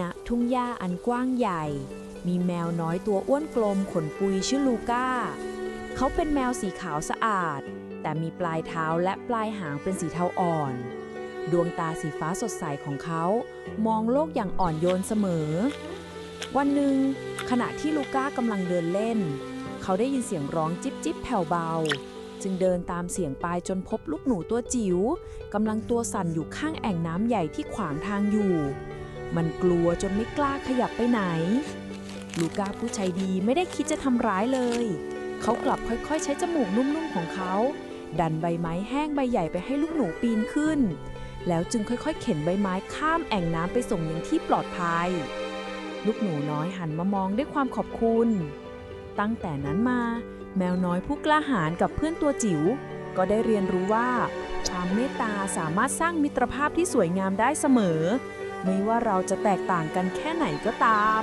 ณทุ่งหญ้าอันกว้างใหญ่ มีแมวน้อยตัวอ้วนกลมขนปุยชื่อลูก้า เขาเป็นแมวสีขาวสะอาด แต่มีปลายเท้าและปลายหางเป็นสีเทาอ่อน ดวงตาสีฟ้าสดใสของเขา มองโลกอย่างอ่อนโยนเสมอ วันหนึ่ง ขณะที่ลูก้ากำลังเดินเล่น เขาได้ยินเสียงร้องจิ๊บจิ๊บแผ่วเบาจึงเดินตามเสียงไปจนพบลูกหนูตัวจิ๋วกำลังตัวสั่นอยู่ข้างแอ่งน้ำใหญ่ที่ขวางทางอยู่ มันกลัวจนไม่กล้าขยับไปไหน ลูก้าผู้ใจดีไม่ได้คิดจะทำร้ายเลย เขากลับค่อยๆ ใช้จมูกนุ่มๆของเขา ดันใบไม้แห้งใบใหญ่ไปให้ลูกหนูปีนขึ้น แล้วจึงค่อยๆ เข็นใบไม้ข้ามแอ่งน้ำไปส่งยังที่ปลอดภัย ลูกหนูน้อยหันมามองด้วยความขอบคุณ ตั้งแต่นั้นมา แมวน้อยผู้กล้าหาญกับเพื่อนตัวจิ๋วก็ได้เรียนรู้ว่าความเมตตาสามารถสร้างมิตรภาพที่สวยงามได้เสมอ ไม่ว่าเราจะแตกต่างกันแค่ไหนก็ตาม